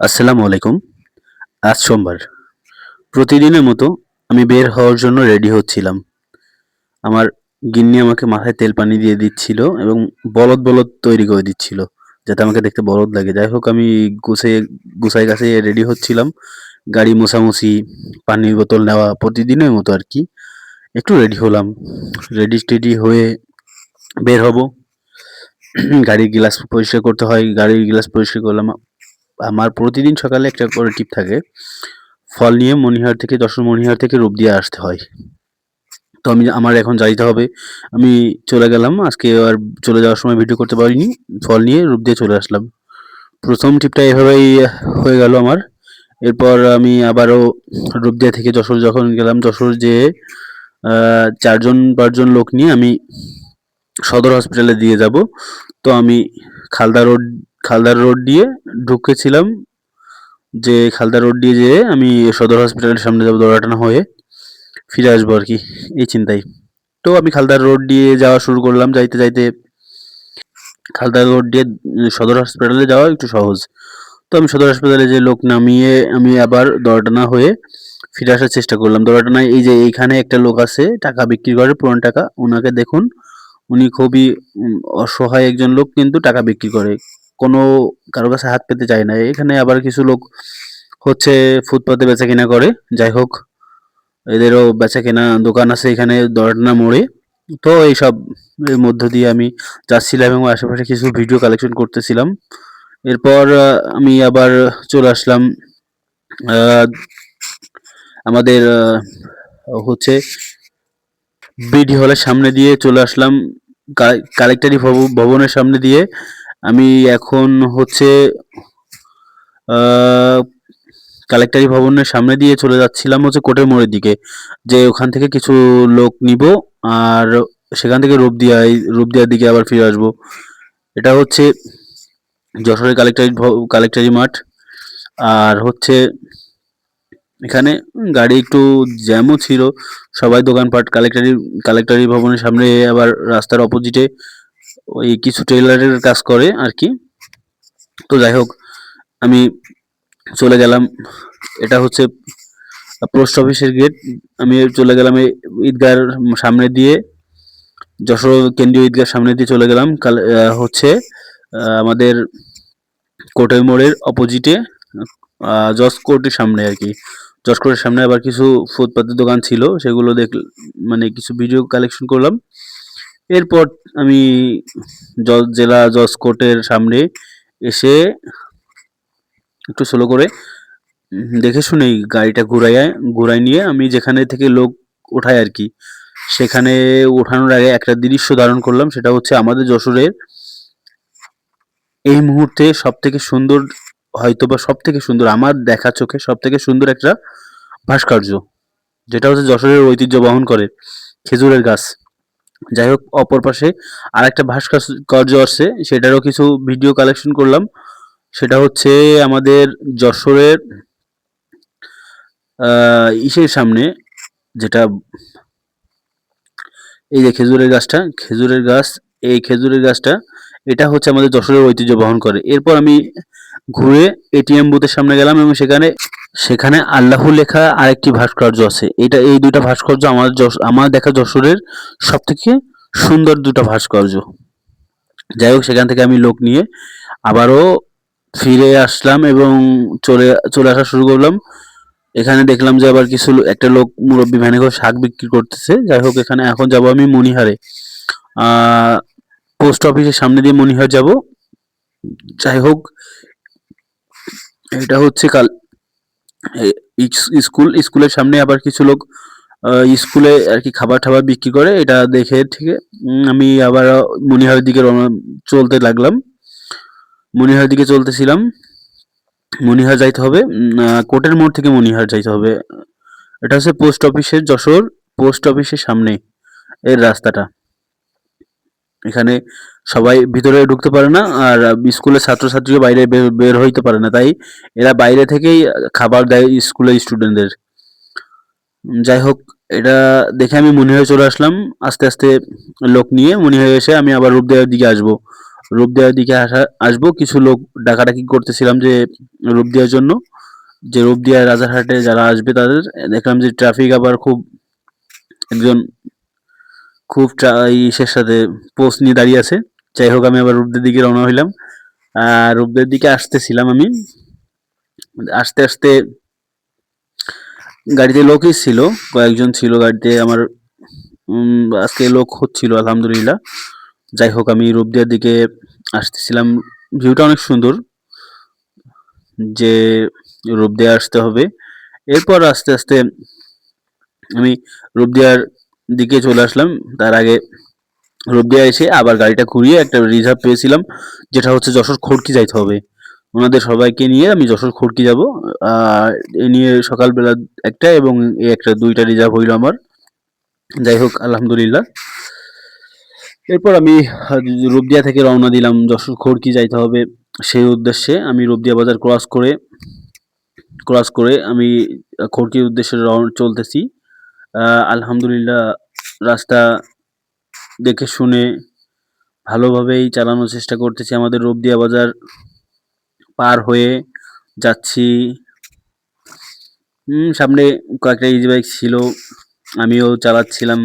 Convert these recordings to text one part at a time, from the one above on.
আসসালামু আলাইকুম। আজ সোমবার। প্রতিদিনের মতো আমি বের হওয়ার জন্য রেডি হচ্ছিলাম। আমার গিন্নি আমাকে মাথায় তেল পানি দিয়ে দিচ্ছিল এবং বলদ বলদ তৈরি করে দিচ্ছিল, যাতে আমাকে দেখতে বলদ লাগে। যাই হোক, আমি গুছিয়ে, গুছাই গাছে রেডি হচ্ছিলাম। গাড়ি মোছামুছি, পানির বোতল নেওয়া প্রতিদিনের মতো আর কি। একটু রেডি হলাম। রেডি টেডি হয়ে বের হব। গাড়ির গ্লাস পরিষ্কার করতে হয়। গাড়ির গ্লাস পরিষ্কার করলাম। আমার প্রতিদিন সকালে একটা করে টিপ থাকে ফল নিয়ে মণিহার থেকে যশোর মণিহার থেকে রূপ দিয়ে আসতে হয়। তো আমি আমার এখন যাইতে হবে। আমি চলে গেলাম আজকে আর চলে যাওয়ার সময় ভিডিও করতে পারিনি ফল নিয়ে রূপ দিয়ে চলে আসলাম। প্রথম ট্রিপটা এভাবেই হয়ে গেল আমার। এরপর আমি আবারও রূপদিয়া থেকে যশোর যখন গেলাম যশোর আহ, চারজন পাঁচজন লোক নিয়ে আমি সদর হসপিটালে দিয়ে যাব। তো আমি খালদা রোড খালদার রোড দিয়ে ঢুকেছিলাম, যে খালদা রোড দিয়ে যেয়ে আমি সদর হসপিটালের সামনে যাব দৌড়াটানা হয়ে ফিরে আসব আর কি, এই চিন্তাই। তো আমি খালদার রোড দিয়ে যাওয়া শুরু করলাম, যাইতে যাইতে খালদা রোড দিয়ে সদর হসপিটালে যাওয়া একটু সহজ। তো আমি সদর হাসপাতালে যে লোক নামিয়ে আমি আবার দৌড়াটানা হয়ে ফিরে আসার চেষ্টা করলাম। দৌড়াটানায় এই যে এইখানে একটা লোক আছে, টাকা বিক্রি করে, পুরনো টাকা, ওনাকে দেখুন, উনি খুবই অসহায় একজন লোক, কিন্তু টাকা বিক্রি করে। কোনো কারও কাছে হাত পেতে চায় না। এখানে আবার কিছু লোক হচ্ছে ফুটপাতে বেচা কিনা করে। যাই হোক, এদেরও বেচা কেনা দোকান আছে এখানে দরনা মোড়ে। তো এইসব এর মধ্য দিয়ে আমি যাচ্ছিলাম এবং আশেপাশে কিছু ভিডিও কালেকশন করতেছিলাম। এরপর আমি আবার চলে আসলাম আমাদের হচ্ছে বিডি হলের সামনে দিয়ে চলে আসলাম। কালেক্টরি ভবনের সামনে দিয়ে। আমি এখন হচ্ছে কালেক্টারি ভবনের সামনে দিয়ে চলে যাচ্ছিলাম হচ্ছে কোটের মোড়ের দিকে। যে ওখান থেকে কিছু লোক নিব আর সেখান থেকে রূপদিয়া রূপদিয়ার দিকে আবার ফিরে আসব। এটা হচ্ছে যশোরের কালেক্টারি কালেক্টারি মাঠ। আর হচ্ছে এখানে গাড়ি একটু জ্যামও ছিল। সবাই দোকানপাট, কালেক্টারি কালেক্টারি ভবনের সামনে আবার রাস্তার অপোজিটে ওই কিছু টেলারের কাজ করে আর কি তো যাই হোক, আমি চলে গেলাম। এটা হচ্ছে পোস্ট অফিসের গেট আমি চলে গেলাম এই ঈদগার সামনে দিয়ে। যশোর কেন্দ্রীয় ঈদগার সামনে দিয়ে চলে গেলাম। কাল হচ্ছে আমাদের কোটের মোড়ের অপোজিটে জজ কোর্টের সামনে আর কি জজ কোর্টের সামনে আবার কিছু ফুটপাতের দোকান ছিল। সেগুলো দেখ মানে কিছু ভিডিও কালেকশন করলাম। এরপর আমি জেলা জজ কোর্টের সামনে এসে একটু স্লো করে দেখে শুনেই গাড়িটা ঘুরাইয়া ঘুরাই নিয়ে আমি যেখানে থেকে লোক ওঠাই আর কি, সেখানে ওঠানোর আগে একটা দৃশ্য ধারণ করলাম, সেটা হচ্ছে আমাদের যশোরের এই মুহূর্তে সব থেকে সুন্দর হয়তো বা সব থেকে সুন্দর, আমার দেখা চোখে সব থেকে সুন্দর একটা ভাস্কর্য, যেটা হচ্ছে যশোরের ঐতিহ্য বহন করে, খেজুরের গাছ। যাই হোক অপর পাশে আর একটা ভাস্কর্য আছে, সেটারও কিছু ভিডিও কালেকশন করলাম। সেটা হচ্ছে আমাদের যশোরের ইসের সামনে যেটা, এই যে খেজুরের গাছটা, খেজুরের গাছ, এই খেজুরের গাছটা, এটা হচ্ছে আমাদের যশোরের ঐতিহ্য বহন করে। এরপর আমি ঘুরে এটিএম বুথের সামনে গেলাম এবং সেখানে সেখানে আল্লাহ লেখা আরেকটি ভাস্কর্য আছে। এটা এই দুইটা ভাস্কর্য আমার আমার দেখা যশোরের সব থেকে সুন্দর দুটো ভাস্কর্য। যাই হোক, সেখান থেকে আমি লোক নিয়ে আবারও ফিরে আসলাম এবং চলে চলে আসা শুরু করলাম। এখানে দেখলাম যে আবার কিছু একটা লোক মুরব্বী ভ্যানে করে শাক বিক্রি করতেছে। যাই হোক, এখানে এখন যাব আমি মনিহারে। পোস্ট অফিসের সামনে দিয়ে মনিহার যাব। যাই হোক এটা হচ্ছে কাল স্কুল, স্কুলের সামনে আবার কিছু লোক স্কুলে আর কি খাবার টাবার বিক্রি করে, এটা দেখে ঠিক আমি আবার মনিহারের দিকে চলতে লাগলাম। মনিহারের দিকে চলতেছিলাম। মনিহার যাইতে হবে কোটের মোড় থেকে মনিহার যাইতে হবে। এটা হচ্ছে পোস্ট অফিসের যশোর, পোস্ট অফিসের সামনে এর রাস্তাটা। এখানে সবাই ভিতরে ঢুকতে পারে না আর স্কুলের ছাত্রছাত্রীরা বাইরে বের- হইতে পারে না। তাই এরা বাইরে থেকেই খাবার দেয় স্কুলের স্টুডেন্টদের। যাই হোক, এটা দেখে আমি মনে হয়ে চলে আসলাম। আস্তে আস্তে লোক নিয়ে মনে হয়ে এসে আমি আবার রূপদেওয়ার দিকে আসব। রূপদেওয়ার দিকে আসা, আসব। কিছু লোক ডাকাডাকি করতেছিলাম যে রূপ দেওয়ার জন্য। যে রূপ দিয়া রাজারহাটে যারা আসবে তাদের, দেখলাম যে ট্রাফিক আবার খুব একজন খুব ইসের সাথে পোস্ট নিয়ে দাঁড়িয়ে আছে। যাই হোক, আমি আবার রূপদের দিকে রওনা হইলাম। আর রূপদের দিকে আসতেছিলাম আমি। আস্তে আস্তে গাড়িতে লোকই ছিল, কয়েকজন ছিল গাড়িতে। আমার আজকে লোক হচ্ছিল, আলহামদুলিল্লাহ। যাই হোক, আমি রূপদিয়ার দিকে আসতেছিলাম। ভিউটা অনেক সুন্দর, যে রূপদিয়া আসতে হবে। এরপর আস্তে আস্তে আমি রূপদিয়ার দিকে চলে আসলাম। তার আগে রূপদিয়া এসে আবার গাড়িটা ঘুরিয়ে একটা রিজার্ভ পেয়েছিলাম যেটা হচ্ছে যশোর খড়কি যাইতে হবে। ওনাদের সবাইকে নিয়ে আমি যশোর খড়কি যাব। এ নিয়ে সকালবেলা একটা এবং একটা দুইটা রিজার্ভ হইল আমার। যাই হোক আলহামদুলিল্লাহ। এরপর আমি আহ, থেকে রওনা দিলাম যশোর খড়কি যাইতে হবে। সেই উদ্দেশ্যে আমি রূপদিয়া বাজার ক্রস করে ক্রস করে আমি খড়কির উদ্দেশ্যে রওনা চলতেছি। আলহামদুলিল্লাহ, রাস্তা দেখে শুনে ভালোভাবেই চালানোর চেষ্টা করতেছি। আমাদের রূপদিয়া বাজার পার হয়ে যাচ্ছি। সামনে কয়েকটা ইজি বাইক ছিল, আমিও চালাচ্ছিলাম।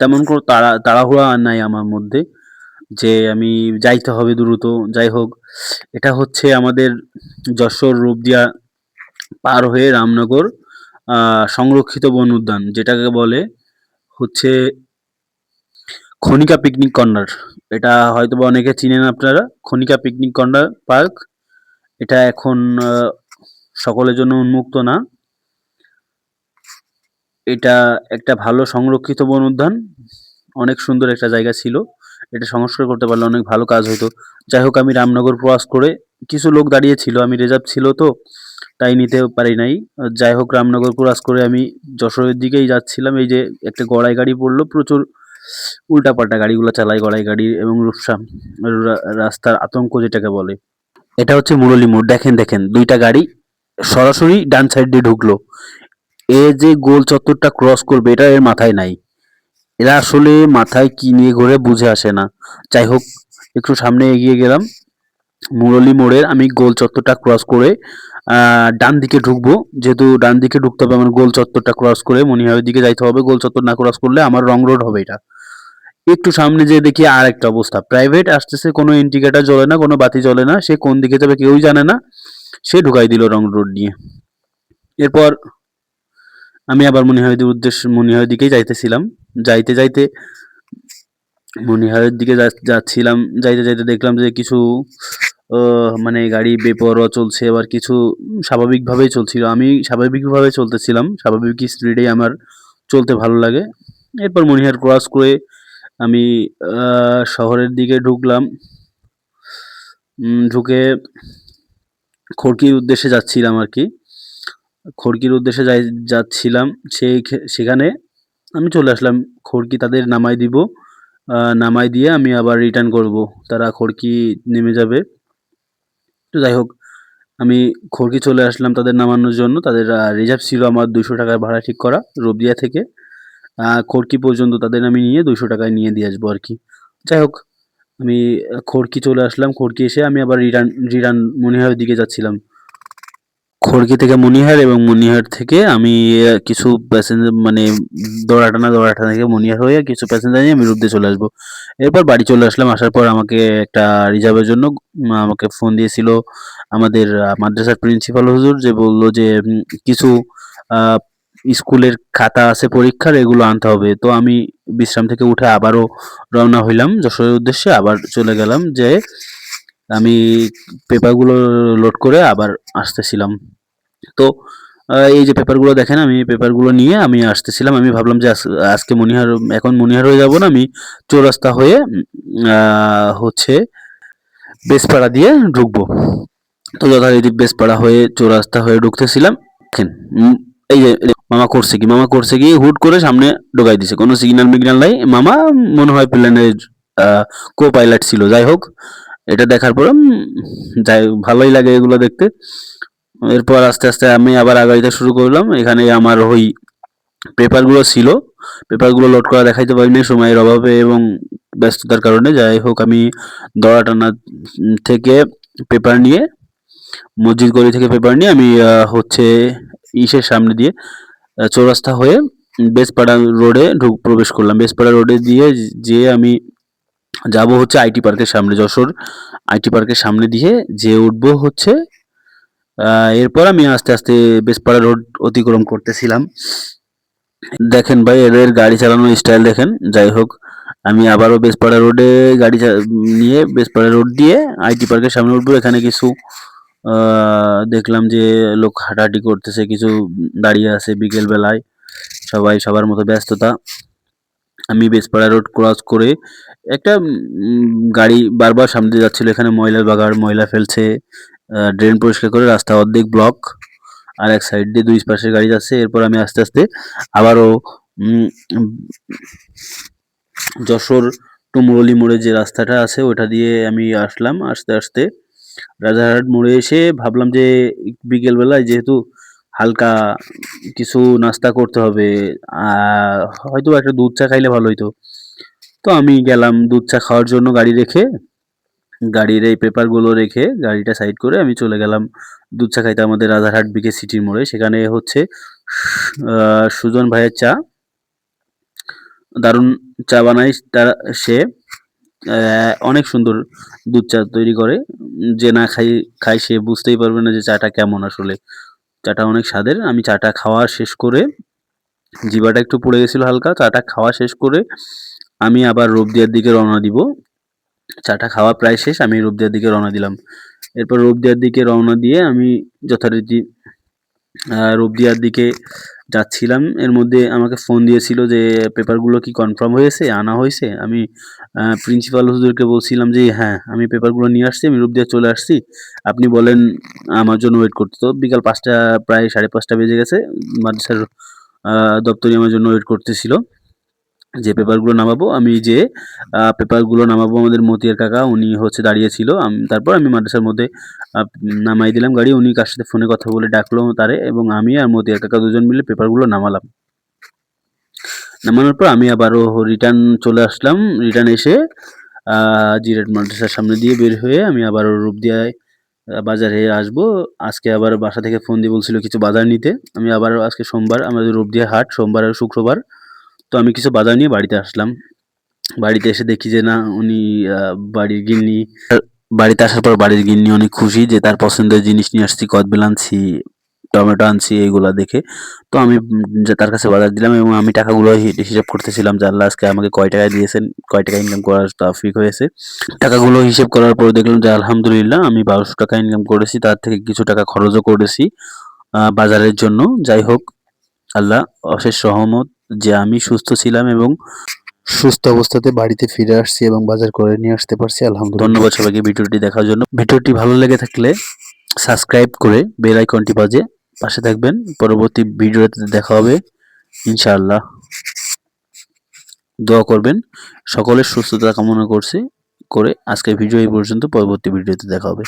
তেমন কোনো তাড়া, তাড়াহুড়া নাই আমার মধ্যে যে আমি যাইতে হবে দ্রুত। যাই হোক, এটা হচ্ছে আমাদের যশোর রূপদিয়া পার হয়ে রামনগর সংরক্ষিত বন উদ্যান, যেটাকে বলে হচ্ছে খনিকা পিকনিক কর্নার এটা হয়তো বা অনেকে চিনেন আপনারা, খনিকা পিকনিক কর্নার পার্ক এটা এখন সকলের জন্য উন্মুক্ত না। এটা একটা ভালো সংরক্ষিত বন উদ্যান। অনেক সুন্দর একটা জায়গা ছিল। এটা সংস্কার করতে পারলে অনেক ভালো কাজ হতো। যাই হোক, আমি রামনগর প্রবাস করে কিছু লোক দাঁড়িয়ে ছিল, আমি রিজার্ভ ছিল তো। তাই নিতে পারি নাই। যাই হোক, রামনগর ক্রস করে আমি যশোরের দিকেই যাচ্ছিলাম। এই যে একটা গড়াই গাড়ি পড়ল, প্রচুর উল্টাপাল্টা গাড়িগুলো চালায় গড়াই গাড়ি এবং রূপসা রাস্তার আতঙ্ক যেটাকে বলে। এটা হচ্ছে মুরলী মোড়। দেখেন দেখেন, দুইটা গাড়ি সরাসরি ডান সাইড দিয়ে ঢুকলো। এ যে গোল চত্বরটা ক্রস করবে, এটা এর মাথায় নাই। এরা আসলে মাথায় কি নিয়ে ঘুরে বুঝে আসে না। যাই হোক, একটু সামনে এগিয়ে গেলাম। মুরলী মোড়ের আমি গোল চত্বরটা ক্রস করে ডান দিকে ঢুকবো। যেহেতু ডান দিকে ঢুকতে হবে, আমার গোল চত্বরটা ক্রস করে মনিহারের দিকে যাইতে হবে। গোল চত্বর না ক্রস করলে আমার রং রোড হবে এটা। একটু সামনে যেয়ে দেখি আর একটা অবস্থা। প্রাইভেট আসতেছে, কোনো ইন্ডিকেটার জ্বলে না, কোনো বাতি জ্বলে না। সে কোন দিকে যাবে কেউই জানে না। সে ঢুকাই দিল রং রোড নিয়ে। এরপর আমি আবার মনিহারের উদ্দেশ্য মনিহারের দিকেই যাইতেছিলাম। যাইতে যাইতে মনিহারের দিকে যা- যাচ্ছিলাম। যাইতে যাইতে দেখলাম যে কিছু মানে গাড়ি বেপরোয়া চলছে, আবার কিছু স্বাভাবিকভাবেই চলছিল। আমি স্বাভাবিকভাবে চলতেছিলাম, স্বাভাবিক স্পিডেই আমার চলতে ভালো লাগে। এরপর মনিহার ক্রস করে আমি শহরের দিকে ঢুকলাম। ঢুকে খড়কির উদ্দেশ্যে যাচ্ছিলাম আর কি। খড়কির উদ্দেশ্যে যাই, যাচ্ছিলাম, সেই সেখানে আমি চলে আসলাম। খড়কি তাদের নামাই দিব। নামাই দিয়ে আমি আবার রিটার্ন করব। তারা খড়কি নেমে যাবে। তো যাই হোক, আমি খড়কি চলে আসলাম তাদের নামানোর জন্য। তাদের রিজার্ভ ছিল আমার দুশো টাকার ভাড়া ঠিক করা রবিয়া থেকে। খড়কি পর্যন্ত তাদের আমি নিয়ে দুশো টাকায় নিয়ে দিয়ে আসব আর কি। যাই হোক, আমি খড়কি চলে আসলাম। খড়কি এসে আমি আবার রিটার্ন রিটার্ন মনে হয় দিকে যাচ্ছিলাম। খড়কি থেকে মনিহার এবং মনিহার থেকে আমি কিছু প্যাসেঞ্জার মানে দৌড়াটানা দৌড়াটানা থেকে মনিহার হয়ে কিছু প্যাসেঞ্জার নিয়ে আমি রূপদে চলে আসব। এরপর বাড়ি চলে আসলাম, আসার পর আমাকে একটা রিজার্ভের জন্য আমাকে ফোন দিয়েছিল আমাদের মাদ্রাসার প্রিন্সিপাল হুজুর, যে বলল যে কিছু স্কুলের খাতা আছে পরীক্ষার, এগুলো আনতে হবে। তো আমি বিশ্রাম থেকে উঠে আবারও রওনা হইলাম যশোরের উদ্দেশ্যে, আবার চলে গেলাম যে আমি পেপারগুলো লোড করে আবার আসতেছিলাম। তো এই যে পেপারগুলো দেখেন, আমি পেপারগুলো নিয়ে আমি আসতেছিলাম, আমি ভাবলাম যে আজ- আজকে মনিহার এখন মনিহার হয়ে যাব না, আমি চৌরাস্তা হয়ে হচ্ছে বেসপাড়া দিয়ে ঢুকবো। তো যথারীতি বেসপাড়া হয়ে, চৌরাস্তা হয়ে ঢুকতেছিলাম এই যে মামা করছে কি, মামা করছে কি, হুট করে সামনে ঢোকাই দিছে, কোনো সিগন্যাল মিগন্যাল নাই, মামা মনে হয় প্লেনের কো পাইলট ছিল, যাই হোক, এটা দেখার পর যাই, ভালোই লাগে এগুলো দেখতে। এরপর আস্তে আস্তে আমি আবার আগাইতে শুরু করলাম। এখানে আমার ওই পেপারগুলো ছিল। পেপারগুলো লোড করা দেখাইতে পারিনি সময়ের অভাবে এবং ব্যস্ততার কারণে। যাই হোক, আমি দড়া টানা থেকে পেপার নিয়ে, মসজিদ গলি থেকে পেপার নিয়ে আমি হচ্ছে ইসের সামনে দিয়ে চৌরাস্তা হয়ে বেসপাড়া রোডে ঢুক, প্রবেশ করলাম। বেসপাড়া রোডে দিয়ে যে আমি যাব হচ্ছে আইটি পার্কের সামনে, যশোর আইটি পার্কের সামনে দিয়ে, যে উঠবো হচ্ছে এরপর আমি আস্তে আস্তে বেসপাড়া রোড অতিক্রম করতেছিলাম। দেখেন ভাই, এদের গাড়ি চালানোর স্টাইল দেখেন, যাই হোক, আমি আবারও বেসপাড়া রোডে গাড়ি নিয়ে বেসপাড়া রোড দিয়ে আইটি পার্কের সামনে উঠবো। এখানে কিছু দেখলাম যে লোক হাঁটাহাঁটি করতেছে, কিছু দাঁড়িয়ে আছে বিকেল বেলায় সবাই সবার মতো ব্যস্ততা। আমি বেসপাড়া রোড ক্রস করে একটা গাড়ি বারবার সামনে যাচ্ছিল। এখানে ময়লার বাগার ময়লা ফেলছে। ড্রেন পরিষ্কার করে রাস্তা অর্ধেক ব্লক আর এক সাইড দিয়ে দুই পাশে গাড়ি যাচ্ছে। এরপর আমি আস্তে আস্তে আবারও যশোর টু মুরলি মোড়ে যে রাস্তাটা আছে, ওটা দিয়ে আমি আসলাম। আস্তে আস্তে রাজারহাট মোড়ে এসে ভাবলাম যে, বিকেলবেলায় যেহেতু হালকা কিছু নাস্তা করতে হবে হয়তো একটা দুধ চা খাইলে ভালো হইতো। তো আমি গেলাম দুধ চা খাওয়ার জন্য গাড়ি রেখে। গাড়ির এই পেপারগুলো রেখে গাড়িটা সাইড করে আমি চলে গেলাম দুধ চা খাইতে আমাদের রাজারহাট বিকে সিটির মোড়ে। সেখানে হচ্ছে সুজন ভাইয়ের চা। দারুণ চা বানায় তার, সে অনেক সুন্দর দুধ চা তৈরি করে। যে না খাই, খায় সে বুঝতেই পারবে না যে চাটা কেমন আসলে। চাটা অনেক স্বাদের। আমি চাটা খাওয়া শেষ করে জিবাটা একটু পড়ে গেছিল হালকা, চাটা খাওয়া শেষ করে আমি আবার রূপদিয়ার দিকে রওনা দিব। চাটা খাওয়া প্রায় শেষ, আমি রূপদিয়ার দিকে রওনা দিলাম। এরপর রূপদিয়ার দিকে রওনা দিয়ে আমি যথারীতি রূপদিয়ার দিকে যাচ্ছিলাম। এর মধ্যে আমাকে ফোন দিয়েছিল যে, পেপারগুলো কি কনফার্ম হয়েছে? আনা হয়েছে? আমি প্রিন্সিপাল হুজুরকে বলছিলাম যে হ্যাঁ আমি পেপারগুলো নিয়ে আসছি, আমি রূপদিয়া চলে আসছি। আপনি বলেন আমার জন্য ওয়েট করতে। তো বিকাল পাঁচটা, প্রায় সাড়ে পাঁচটা বেজে গেছে। মাদ্রাসার দপ্তরি আমার জন্য ওয়েট করতেছিল। যে পেপারগুলো নামাবো আমি যে পেপারগুলো নামাবো আমাদের মতিয়ার কাকা উনি হচ্ছে দাঁড়িয়েছিল। তারপর আমি মাদ্রাসার মধ্যে নামাই দিলাম গাড়ি উনি কার সাথে ফোনে কথা বলে ডাকলো তারে এবং আমি আর মতিয়ার কাকা দুজন মিলে পেপারগুলো নামালাম। নামানোর পর আমি আবারও রিটার্ন চলে আসলাম। রিটার্ন এসে জিরাট মাদ্রাসার সামনে দিয়ে বের হয়ে আমি আবারও আহ, বাজারে আসব। আজকে আবার বাসা থেকে ফোন দিয়ে বলছিল কিছু বাজার নিতে। আমি আবার আজকে সোমবার আমাদের রূপদিয়া হাট সোমবার আর শুক্রবার। তো আমি কিছু বাজার নিয়ে বাড়িতে আসলাম। বাড়িতে এসে দেখি যে না, উনি বাড়ির গিন্নি। বাড়িতে আসার পর বাড়ির গিন্নি অনেক খুশি যে তার পছন্দের জিনিস নিয়ে আসছি, কদবেল আনছি, টমেটো আনছি, এইগুলা দেখে। তো আমি তার কাছে বাজার দিলাম এবং আমি টাকাগুলো হিসাব করতেছিলাম যে আল্লাহ আজকে আমাকে কয় টাকা দিয়েছেন, কয় টাকা ইনকাম করার তৌফিক হয়েছে। টাকাগুলো হিসেব করার পর দেখলাম যে আলহামদুলিল্লাহ আমি বারোশো টাকা ইনকাম করেছি, তার থেকে কিছু টাকা খরচও করেছি বাজারের জন্য। যাই হোক, আল্লাহ অশেষ সহমত যে আমি সুস্থ ছিলাম এবং সুস্থ অবস্থাতে বাড়িতে ফিরে আসছি এবং বাজার করে নিয়ে আসতে পারছি আলহামদুলিল্লাহ। ধন্যবাদ সবাইকে ভিডিওটি দেখার জন্য। ভিডিওটি ভালো লেগে থাকলে সাবস্ক্রাইব করে বেল আইকনটি বাজে পাশে থাকবেন। পরবর্তী ভিডিওতে দেখা হবে ইনশাআল্লাহ। দোয়া করবেন সকলের সুস্থতা কামনা করছি করে আজকের ভিডিও এই পর্যন্ত পরবর্তী ভিডিওতে দেখা হবে।